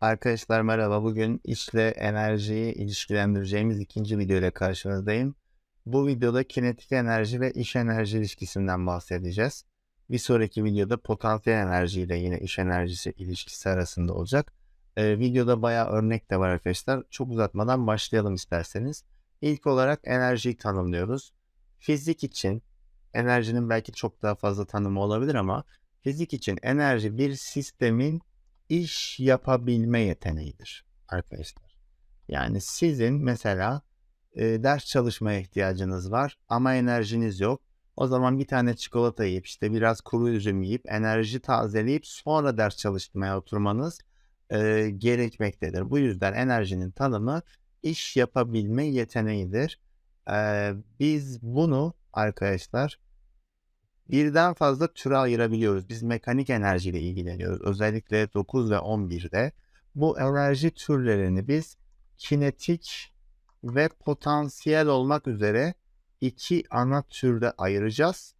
Arkadaşlar merhaba. Bugün işle enerjiyi ilişkilendireceğimiz ikinci video ile karşınızdayım. Bu videoda kinetik enerji ve iş enerji ilişkisinden bahsedeceğiz. Bir sonraki videoda potansiyel enerji ile yine iş enerjisi ilişkisi arasında olacak. Ee, videoda bayağı örnek de var arkadaşlar. Çok uzatmadan başlayalım isterseniz. İlk olarak enerjiyi tanımlıyoruz. Fizik için enerjinin belki çok daha fazla tanımı olabilir ama fizik için enerji bir sistemin iş yapabilme yeteneğidir arkadaşlar. Yani sizin mesela e, ders çalışmaya ihtiyacınız var ama enerjiniz yok. O zaman bir tane çikolata yiyip işte biraz kuru üzüm yiyip enerji tazeleyip sonra ders çalışmaya oturmanız e, gerekmektedir. Bu yüzden enerjinin tanımı iş yapabilme yeteneğidir. E, biz bunu arkadaşlar birden fazla türe ayırabiliyoruz. Biz mekanik enerjiyle ilgileniyoruz. Özellikle 9 ve 11'de. Bu enerji türlerini biz kinetik ve potansiyel olmak üzere iki ana türde ayıracağız.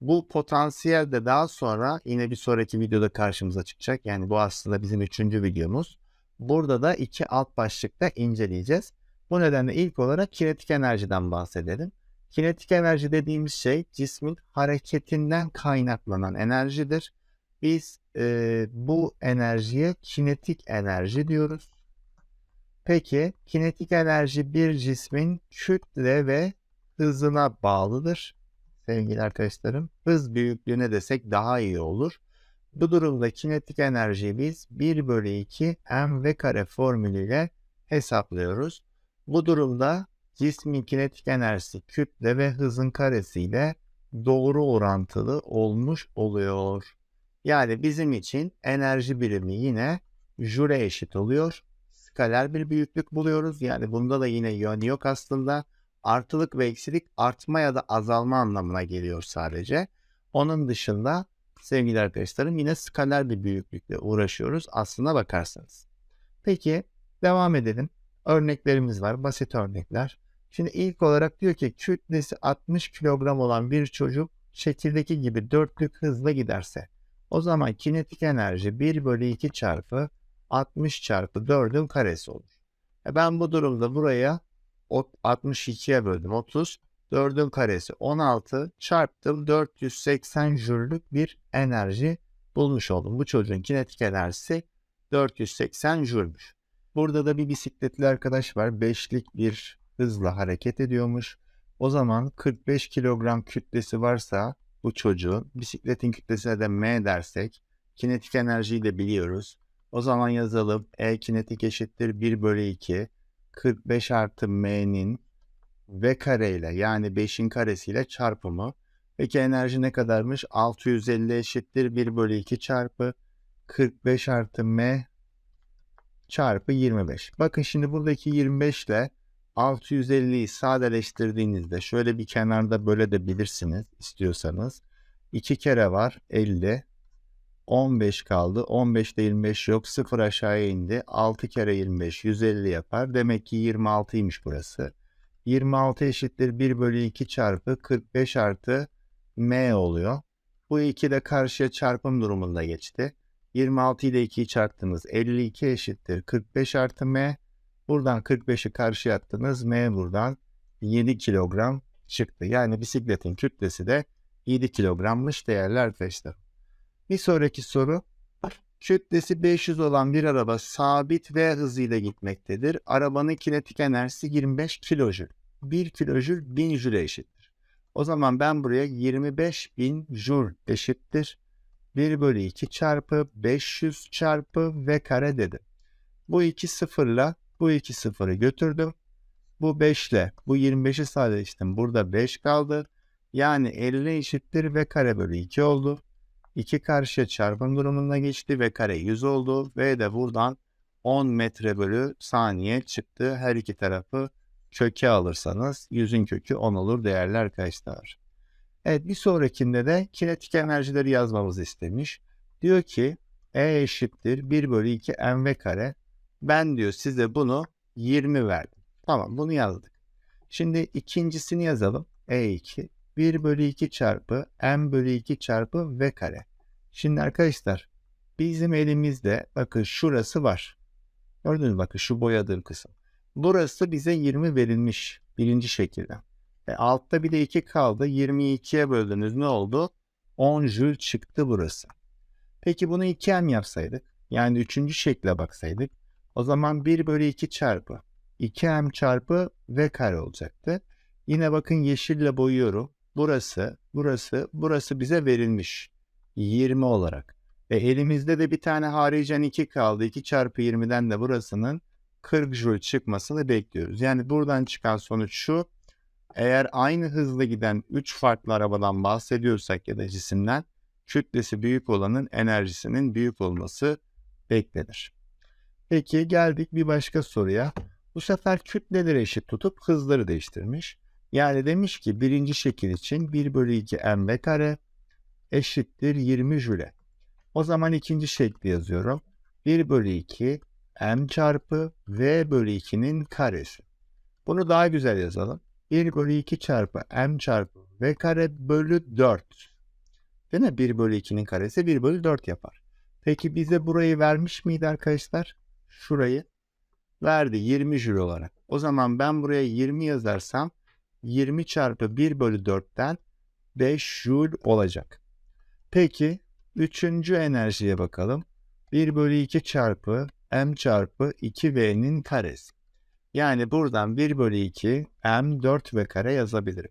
Bu potansiyel de daha sonra yine bir sonraki videoda karşımıza çıkacak. Yani bu aslında bizim üçüncü videomuz. Burada da iki alt başlıkta inceleyeceğiz. Bu nedenle ilk olarak kinetik enerjiden bahsedelim. Kinetik enerji dediğimiz şey cismin hareketinden kaynaklanan enerjidir. Biz e, bu enerjiye kinetik enerji diyoruz. Peki kinetik enerji bir cismin kütle ve hızına bağlıdır. Sevgili arkadaşlarım, hız büyüklüğüne desek daha iyi olur. Bu durumda kinetik enerjiyi biz 1 bölü 2 mv kare formülüyle hesaplıyoruz. Bu durumda cismin kinetik enerjisi kütle ve hızın karesiyle doğru orantılı olmuş oluyor. Yani bizim için enerji birimi yine jüle eşit oluyor. Skaler bir büyüklük buluyoruz. Yani bunda da yine yön yok aslında. Artılık ve eksilik artma ya da azalma anlamına geliyor sadece. Onun dışında sevgili arkadaşlarım yine skaler bir büyüklükle uğraşıyoruz aslına bakarsanız. Peki devam edelim. Örneklerimiz var. Basit örnekler. Şimdi ilk olarak diyor ki kütlesi 60 kilogram olan bir çocuk şekildeki gibi dörtlük hızla giderse o zaman kinetik enerji 1 bölü 2 çarpı 60 çarpı 4'ün karesi olur. E ben bu durumda buraya 62'ye böldüm 30. 4'ün karesi 16 çarptım 480 jüllük bir enerji bulmuş oldum. Bu çocuğun kinetik enerjisi 480 jülmüş. Burada da bir bisikletli arkadaş var. Beşlik bir hızla hareket ediyormuş. O zaman 45 kilogram kütlesi varsa bu çocuğun bisikletin kütlesine de m dersek kinetik enerjiyi de biliyoruz. O zaman yazalım E kinetik eşittir 1 bölü 2 45 artı m'nin v kareyle yani 5'in karesiyle çarpımı. Peki enerji ne kadarmış? 650 eşittir 1 bölü 2 çarpı 45 artı m çarpı 25. Bakın şimdi buradaki 25 ile 650'yi sadeleştirdiğinizde şöyle bir kenarda böyle de bilirsiniz istiyorsanız. 2 kere var 50. 15 kaldı. 15'te 25 yok. 0 aşağıya indi. 6 kere 25 150 yapar. Demek ki 26'ymış burası. 26 eşittir 1 bölü 2 çarpı 45 artı m oluyor. Bu 2 de karşıya çarpım durumunda geçti. 26 ile 2'yi çarptınız. 52 eşittir 45 artı m. Buradan 45'i karşıya attınız. M buradan 7 kilogram çıktı. Yani bisikletin kütlesi de 7 kilogrammış değerli arkadaşlar. Bir sonraki soru. Kütlesi 500 olan bir araba sabit V hızıyla gitmektedir. Arabanın kinetik enerjisi 25 kilojül. 1 kilojül 1000 jüle eşittir. O zaman ben buraya 25 bin eşittir. 1 bölü 2 çarpı 500 çarpı V kare dedim. Bu iki sıfırla bu iki sıfırı götürdüm. Bu 5 ile bu 25'i sadeleştim. Burada 5 kaldı. Yani 50 eşittir v kare bölü 2 oldu. 2 karşıya çarpım durumuna geçti ve kare 100 oldu. V de buradan 10 metre bölü saniye çıktı. Her iki tarafı köke alırsanız 100'ün kökü 10 olur değerli arkadaşlar. Evet bir sonrakinde de kinetik enerjileri yazmamızı istemiş. Diyor ki E eşittir 1 bölü 2 mv kare ben diyor size bunu 20 verdim. Tamam bunu yazdık. Şimdi ikincisini yazalım. E2 1 bölü 2 çarpı m bölü 2 çarpı v kare. Şimdi arkadaşlar Bizim elimizde bakın şurası var. Gördünüz mü? Bakın şu boyadığım kısım. Burası bize 20 verilmiş birinci şekilde. E altta bir de 2 kaldı. 22'ye böldünüz ne oldu? 10 jül çıktı burası. Peki bunu 2m yapsaydık yani üçüncü şekle baksaydık o zaman 1 bölü 2 çarpı 2m çarpı v kare olacaktı. Yine bakın yeşille boyuyorum. Burası, burası, burası bize verilmiş. 20 olarak. Ve elimizde de bir tane haricen 2 kaldı. 2 çarpı 20'den de burasının 40 joule çıkmasını bekliyoruz. Yani buradan çıkan sonuç şu. Eğer aynı hızla giden 3 farklı arabadan bahsediyorsak ya da cisimden kütlesi büyük olanın enerjisinin büyük olması beklenir. Peki geldik bir başka soruya. Bu sefer kütleleri eşit tutup hızları değiştirmiş. Yani demiş ki birinci şekil için 1 bölü 2 mv kare eşittir 20 jüle. O zaman ikinci şekli yazıyorum. 1 bölü 2 m çarpı v bölü 2'nin karesi. Bunu daha güzel yazalım. 1 bölü 2 çarpı m çarpı v kare bölü 4. Değil mi? 1 bölü 2'nin karesi 1 bölü 4 yapar. Peki bize burayı vermiş miydi arkadaşlar? Şurayı verdi 20 jül olarak. O zaman ben buraya 20 yazarsam 20 çarpı 1 bölü 4'ten 5 jül olacak. Peki üçüncü enerjiye bakalım. 1 bölü 2 çarpı m çarpı 2v'nin karesi. Yani buradan 1 bölü 2 m 4v kare yazabilirim.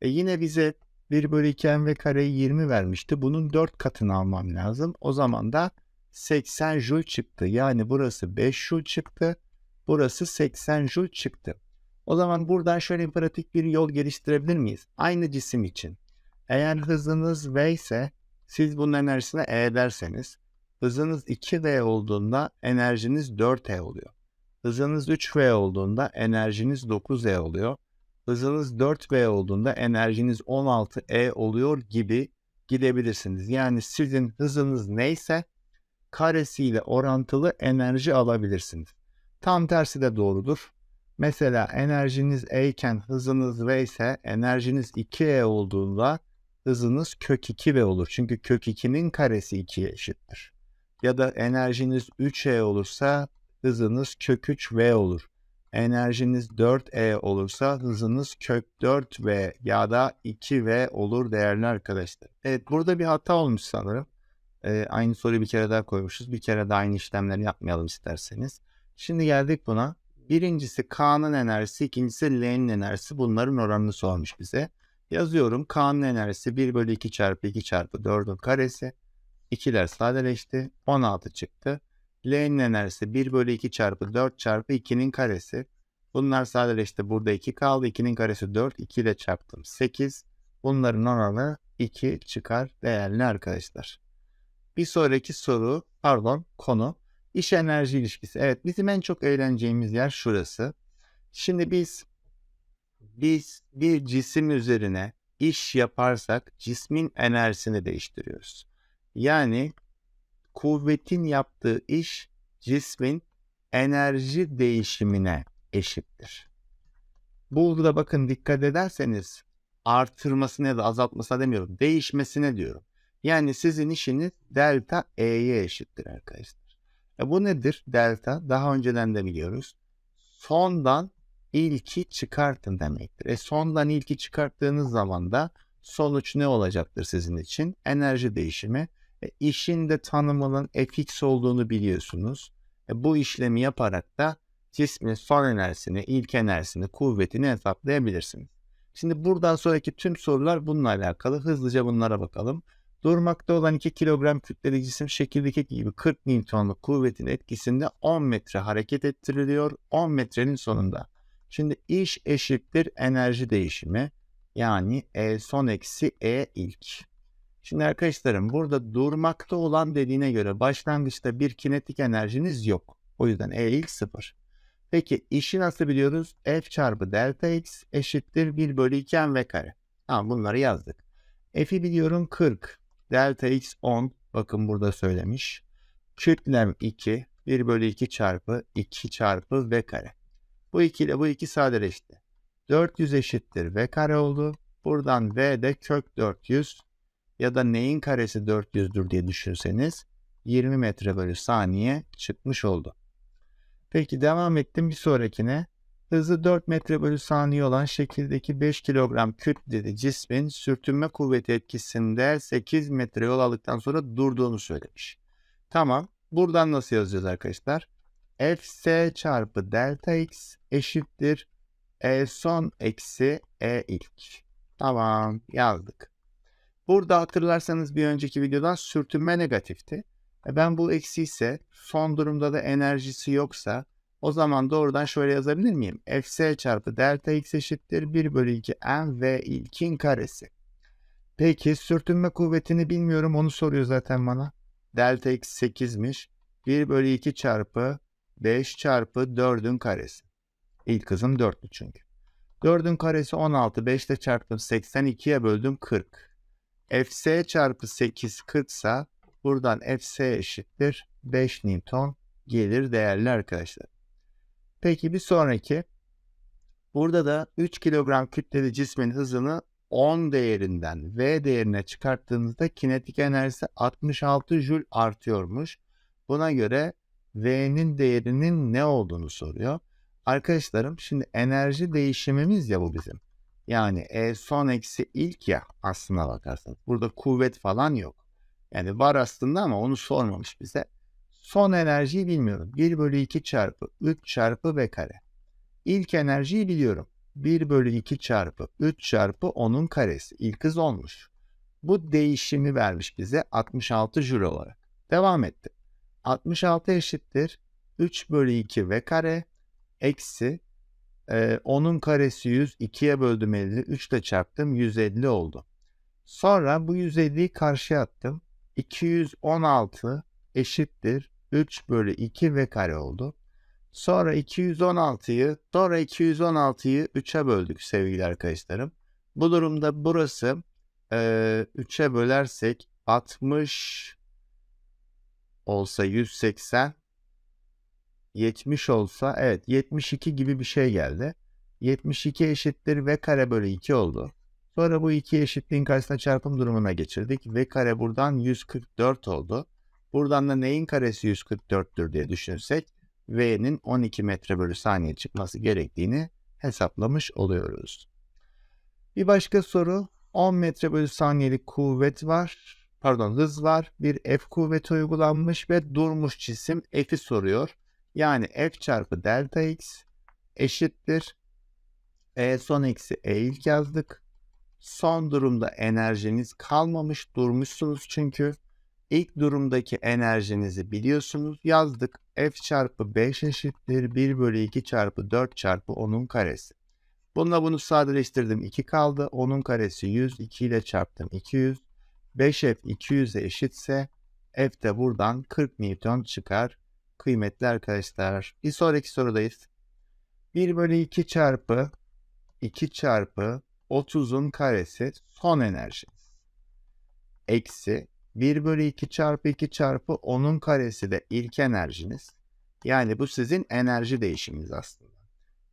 E yine bize 1 bölü 2 m v kareyi 20 vermişti. Bunun 4 katını almam lazım. O zaman da 80 joule çıktı. Yani burası 5 joule çıktı. Burası 80 joule çıktı. O zaman buradan şöyle pratik bir yol geliştirebilir miyiz? Aynı cisim için. Eğer hızınız v ise siz bunun enerjisine e derseniz hızınız 2v olduğunda enerjiniz 4e oluyor. Hızınız 3v olduğunda enerjiniz 9e oluyor. Hızınız 4v olduğunda enerjiniz 16e oluyor gibi gidebilirsiniz. Yani sizin hızınız neyse karesiyle orantılı enerji alabilirsiniz. Tam tersi de doğrudur. Mesela enerjiniz E iken hızınız V ise enerjiniz 2E olduğunda hızınız kök 2V olur. Çünkü kök 2'nin karesi 2'ye eşittir. Ya da enerjiniz 3E olursa hızınız kök 3V olur. Enerjiniz 4E olursa hızınız kök 4V ya da 2V olur değerli arkadaşlar. Evet burada bir hata olmuş sanırım. Ee, aynı soruyu bir kere daha koymuşuz. Bir kere daha aynı işlemleri yapmayalım isterseniz. Şimdi geldik buna. Birincisi K'nın enerjisi, ikincisi L'nin enerjisi. Bunların oranını sormuş bize. Yazıyorum. K'nın enerjisi 1 bölü 2 çarpı 2 çarpı 4'ün karesi. 2'ler sadeleşti. 16 çıktı. L'nin enerjisi 1 bölü 2 çarpı 4 çarpı 2'nin karesi. Bunlar sadeleşti. Burada 2 kaldı. 2'nin karesi 4. 2 ile çarptım. 8. Bunların oranı 2 çıkar değerli arkadaşlar. Bir sonraki soru, pardon konu iş enerji ilişkisi. Evet bizim en çok eğleneceğimiz yer şurası. Şimdi biz biz bir cisim üzerine iş yaparsak cismin enerjisini değiştiriyoruz. Yani kuvvetin yaptığı iş cismin enerji değişimine eşittir. Burada bakın dikkat ederseniz artırmasına ya da azaltmasına demiyorum. Değişmesine diyorum. Yani sizin işiniz delta E'ye eşittir arkadaşlar. E bu nedir? Delta daha önceden de biliyoruz. Sondan ilki çıkartın demektir. E sondan ilki çıkarttığınız zaman da sonuç ne olacaktır sizin için? Enerji değişimi. E, işin de tanımının fx olduğunu biliyorsunuz. E, bu işlemi yaparak da cismin son enerjisini, ilk enerjisini, kuvvetini hesaplayabilirsiniz. Şimdi buradan sonraki tüm sorular bununla alakalı. Hızlıca bunlara bakalım. Durmakta olan 2 kilogram kütleli cisim şekildeki gibi 40 Newton'luk kuvvetin etkisinde 10 metre hareket ettiriliyor 10 metrenin sonunda. Şimdi iş eşittir enerji değişimi yani E son eksi E ilk. Şimdi arkadaşlarım burada durmakta olan dediğine göre başlangıçta bir kinetik enerjiniz yok. O yüzden E ilk sıfır. Peki işi nasıl biliyoruz? F çarpı delta x eşittir 1 bölü 2 m kare. Tamam bunları yazdık. F'i biliyorum 40. Delta x 10. Bakın burada söylemiş. Kütlem 2. 1 bölü 2 çarpı 2 çarpı v kare. Bu 2 ile bu 2 sadeleşti. 400 eşittir v kare oldu. Buradan v de kök 400 ya da neyin karesi 400'dür diye düşünseniz 20 metre bölü saniye çıkmış oldu. Peki devam ettim bir sonrakine. Hızı 4 metre bölü saniye olan şekildeki 5 kilogram kütleli cismin sürtünme kuvveti etkisinde 8 metre yol aldıktan sonra durduğunu söylemiş. Tamam. Buradan nasıl yazacağız arkadaşlar? Fs çarpı delta x eşittir E son eksi E ilk. Tamam yazdık. Burada hatırlarsanız bir önceki videodan sürtünme negatifti. E ben bu eksi ise son durumda da enerjisi yoksa o zaman doğrudan şöyle yazabilir miyim? Fs çarpı delta x eşittir 1 bölü 2 m v ilkin karesi. Peki sürtünme kuvvetini bilmiyorum onu soruyor zaten bana. Delta x 8'miş. 1 bölü 2 çarpı 5 çarpı 4'ün karesi. İlk hızım 4'lü çünkü. 4'ün karesi 16. 5 ile çarptım 82'ye böldüm 40. Fs çarpı 8 40 ise buradan Fs eşittir 5 Newton gelir değerli arkadaşlar. Peki bir sonraki. Burada da 3 kilogram kütleli cismin hızını 10 değerinden V değerine çıkarttığınızda kinetik enerjisi 66 Joule artıyormuş. Buna göre V'nin değerinin ne olduğunu soruyor. Arkadaşlarım şimdi enerji değişimimiz ya bu bizim. Yani E son eksi ilk ya aslına bakarsanız. Burada kuvvet falan yok. Yani var aslında ama onu sormamış bize. Son enerjiyi bilmiyorum. 1 bölü 2 çarpı 3 çarpı V kare. İlk enerjiyi biliyorum. 1 bölü 2 çarpı 3 çarpı 10'un karesi. İlk hız olmuş. Bu değişimi vermiş bize 66 joule olarak. Devam etti. 66 eşittir 3 bölü 2 V kare eksi e, 10'un karesi 100 2'ye böldüm 50 3 ile çarptım 150 oldu. Sonra bu 150'yi karşıya attım. 216 eşittir 3 bölü 2 V kare oldu. Sonra 216'yı sonra 216'yı 3'e böldük sevgili arkadaşlarım. Bu durumda burası e, 3'e bölersek 60 olsa 180 70 olsa evet 72 gibi bir şey geldi. 72 eşittir v kare bölü 2 oldu. Sonra bu iki eşitliğin karşısına çarpım durumuna geçirdik. v kare buradan 144 oldu. Buradan da neyin karesi 144'tür diye düşünsek v'nin 12 metre bölü saniye çıkması gerektiğini hesaplamış oluyoruz. Bir başka soru 10 metre bölü saniyelik kuvvet var. Pardon hız var. Bir F kuvveti uygulanmış ve durmuş cisim F'i soruyor. Yani F çarpı delta X eşittir. E son eksi E ilk yazdık. Son durumda enerjiniz kalmamış durmuşsunuz çünkü. İlk durumdaki enerjinizi biliyorsunuz. Yazdık. F çarpı 5 eşittir 1 bölü 2 çarpı 4 çarpı 10'un karesi. Bununla bunu sadeleştirdim. 2 kaldı. 10'un karesi 100. 2 ile çarptım 200. 5F 200'e eşitse F de buradan 40 Newton çıkar. Kıymetli arkadaşlar. Bir sonraki sorudayız. 1 bölü 2 çarpı 2 çarpı 30'un karesi son enerjiniz. Eksi 1 bölü 2 çarpı 2 çarpı 10'un karesi de ilk enerjiniz. Yani bu sizin enerji değişiminiz aslında.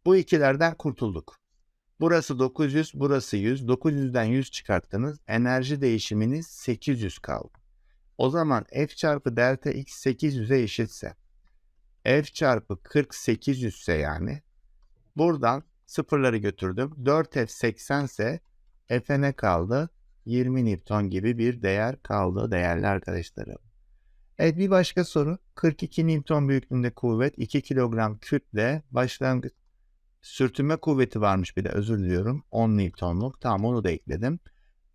Bu ikilerden kurtulduk. Burası 900, burası 100. 900'den 100 çıkarttınız. Enerji değişiminiz 800 kaldı. O zaman F çarpı delta X 800'e eşitse F çarpı 40 800 ise yani buradan sıfırları götürdüm. 4F 80 ise F'e ne kaldı? 20 Newton gibi bir değer kaldı değerli arkadaşlarım. Evet bir başka soru. 42 Newton büyüklüğünde kuvvet 2 kilogram kütle başlangıç sürtünme kuvveti varmış bir de özür diliyorum. 10 Newton'luk. Tamam onu da ekledim.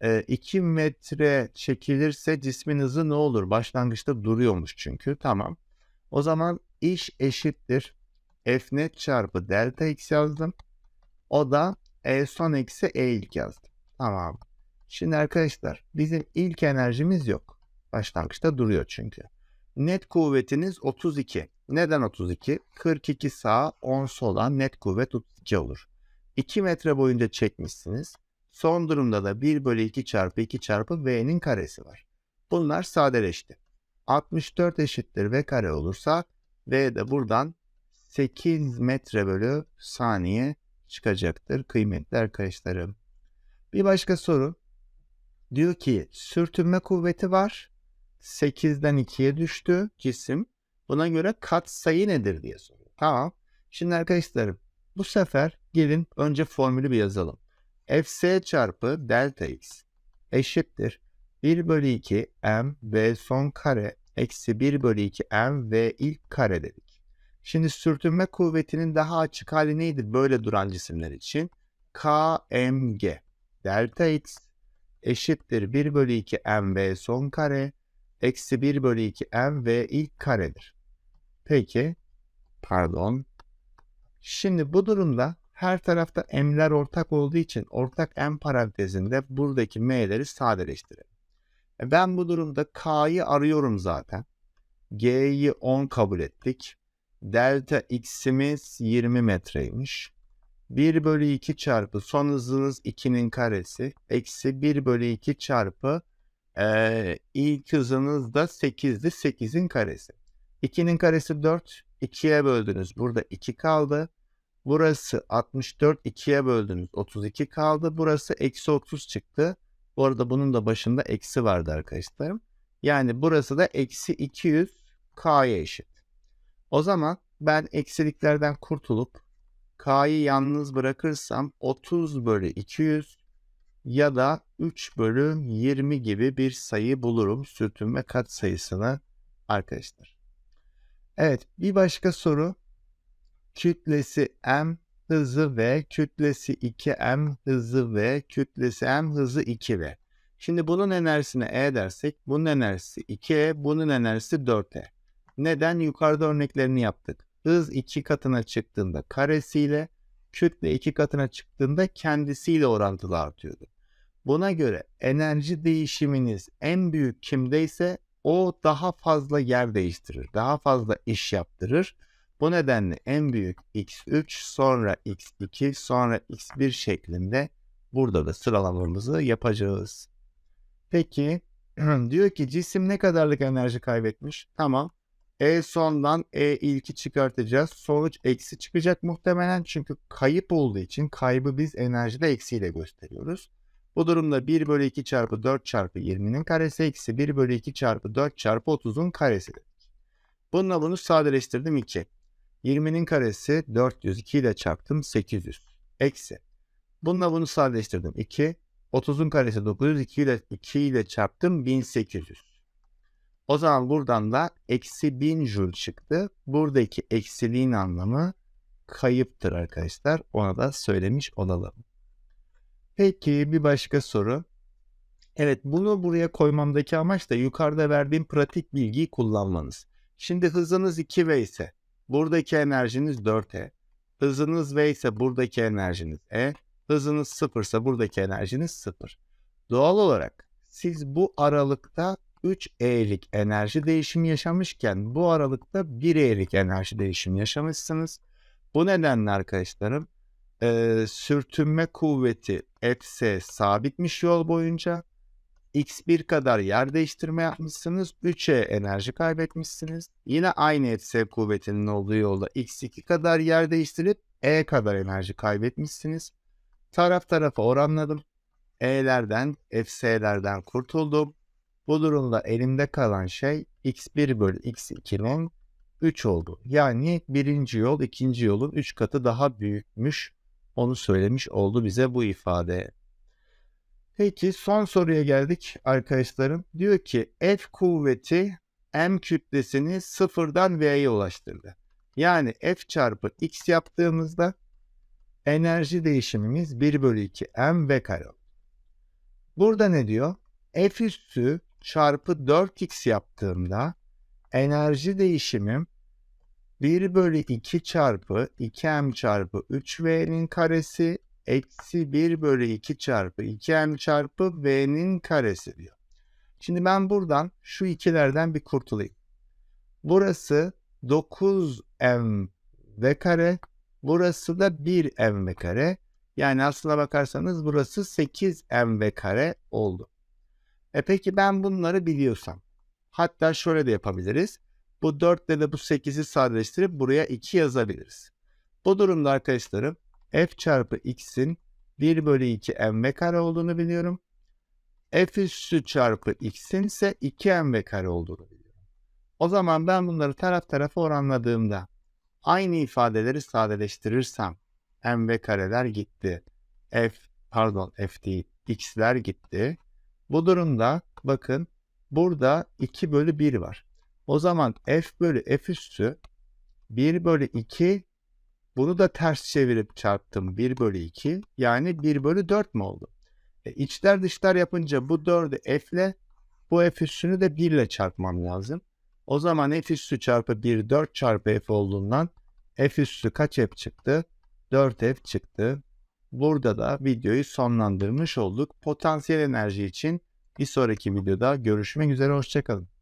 E, 2 metre çekilirse cismin hızı ne olur? Başlangıçta duruyormuş çünkü. Tamam. O zaman iş eşittir. F net çarpı delta x yazdım. O da E son eksi E ilk yazdım. Tamam. Şimdi arkadaşlar bizim ilk enerjimiz yok. Başlangıçta duruyor çünkü. Net kuvvetiniz 32. Neden 32? 42 sağ 10 sola net kuvvet 32 olur. 2 metre boyunca çekmişsiniz. Son durumda da 1 bölü 2 çarpı 2 çarpı V'nin karesi var. Bunlar sadeleşti. 64 eşittir V kare olursa V de buradan 8 metre bölü saniye çıkacaktır kıymetli arkadaşlarım. Bir başka soru. Diyor ki sürtünme kuvveti var. 8'den 2'ye düştü cisim. Buna göre katsayı nedir diye soruyor. Tamam. Şimdi arkadaşlarım bu sefer gelin önce formülü bir yazalım. Fs çarpı delta x eşittir 1 bölü 2 m v son kare eksi 1 bölü 2 m v ilk kare dedik. Şimdi sürtünme kuvvetinin daha açık hali neydi böyle duran cisimler için? kmg delta x eşittir 1 bölü 2 m v son kare eksi 1 bölü 2 m v ilk karedir. Peki pardon. Şimdi bu durumda her tarafta m'ler ortak olduğu için ortak m parantezinde buradaki m'leri sadeleştirelim. E Ben bu durumda k'yı arıyorum zaten. G'yi 10 kabul ettik. Delta x'imiz 20 metreymiş. 1 bölü 2 çarpı son hızınız 2'nin karesi. Eksi 1 bölü 2 çarpı ee, ilk hızınız da 8'di. 8'in karesi. 2'nin karesi 4. 2'ye böldünüz. Burada 2 kaldı. Burası 64. 2'ye böldünüz. 32 kaldı. Burası eksi 30 çıktı. Bu arada bunun da başında eksi vardı arkadaşlarım. Yani burası da eksi 200 k'ya eşit. O zaman ben eksiliklerden kurtulup k'yı yalnız bırakırsam 30 bölü 200 ya da 3 bölü 20 gibi bir sayı bulurum sürtünme kat sayısını arkadaşlar. Evet bir başka soru. Kütlesi m hızı v, kütlesi 2m hızı v, kütlesi m hızı 2v. Şimdi bunun enerjisine e dersek bunun enerjisi 2e, bunun enerjisi 4e. Neden? Yukarıda örneklerini yaptık. Hız 2 katına çıktığında karesiyle, kütle 2 katına çıktığında kendisiyle orantılı artıyordu. Buna göre enerji değişiminiz en büyük kimdeyse o daha fazla yer değiştirir, daha fazla iş yaptırır. Bu nedenle en büyük x3 sonra x2 sonra x1 şeklinde burada da sıralamamızı yapacağız. Peki diyor ki cisim ne kadarlık enerji kaybetmiş? Tamam. E sondan E ilki çıkartacağız. Sonuç eksi çıkacak muhtemelen çünkü kayıp olduğu için kaybı biz enerjide eksiyle gösteriyoruz. Bu durumda 1 bölü 2 çarpı 4 çarpı 20'nin karesi eksi 1 bölü 2 çarpı 4 çarpı 30'un karesi. Bununla bunu sadeleştirdim 2. 20'nin karesi 400 2 ile çarptım 800. Eksi. Bununla bunu sadeleştirdim 2. 30'un karesi 900 2 ile, 2 ile çarptım 1800. O zaman buradan da eksi 1000 joule çıktı. Buradaki eksiliğin anlamı kayıptır arkadaşlar. Ona da söylemiş olalım. Peki bir başka soru. Evet bunu buraya koymamdaki amaç da yukarıda verdiğim pratik bilgiyi kullanmanız. Şimdi hızınız 2V ise buradaki enerjiniz 4E. Hızınız V ise buradaki enerjiniz E. Hızınız 0 ise buradaki enerjiniz 0. Doğal olarak siz bu aralıkta 3E'lik enerji değişimi yaşamışken bu aralıkta 1E'lik enerji değişimi yaşamışsınız. Bu nedenle arkadaşlarım e, sürtünme kuvveti Fs sabitmiş yol boyunca. X1 kadar yer değiştirme yapmışsınız. 3'e enerji kaybetmişsiniz. Yine aynı Fs kuvvetinin olduğu yolda X2 kadar yer değiştirip E kadar enerji kaybetmişsiniz. Taraf tarafa oranladım. E'lerden, Fs'lerden kurtuldum. Bu durumda elimde kalan şey x1 bölü x2'nin 3 oldu. Yani birinci yol ikinci yolun 3 katı daha büyükmüş. Onu söylemiş oldu bize bu ifade. Peki son soruya geldik arkadaşlarım. Diyor ki F kuvveti M kütlesini sıfırdan V'ye ulaştırdı. Yani F çarpı X yaptığımızda enerji değişimimiz 1 bölü 2 M V kare. Burada ne diyor? F üssü çarpı 4x yaptığımda enerji değişimim 1 bölü 2 çarpı 2m çarpı 3v'nin karesi eksi 1 bölü 2 çarpı 2m çarpı v'nin karesi diyor. Şimdi ben buradan şu ikilerden bir kurtulayım. Burası 9m v kare, burası da 1m kare. Yani aslına bakarsanız burası 8m kare oldu. E peki ben bunları biliyorsam. Hatta şöyle de yapabiliriz. Bu 4 ile de bu 8'i sadeleştirip buraya 2 yazabiliriz. Bu durumda arkadaşlarım f çarpı x'in 1 bölü 2 mv kare olduğunu biliyorum. f üssü çarpı x'in ise 2mv kare olduğunu biliyorum. O zaman ben bunları taraf tarafa oranladığımda aynı ifadeleri sadeleştirirsem mv kareler gitti. f pardon f değil x'ler gitti. Bu durumda bakın burada 2 bölü 1 var. O zaman f bölü f üssü 1 bölü 2 bunu da ters çevirip çarptım 1 bölü 2 yani 1 bölü 4 mü oldu? E, içler dışlar yapınca bu 4'ü f ile bu f üssünü de 1 ile çarpmam lazım. O zaman f üssü çarpı 1 4 çarpı f olduğundan f üssü kaç f çıktı? 4f çıktı. Burada da videoyu sonlandırmış olduk. Potansiyel enerji için bir sonraki videoda görüşmek üzere. Hoşçakalın.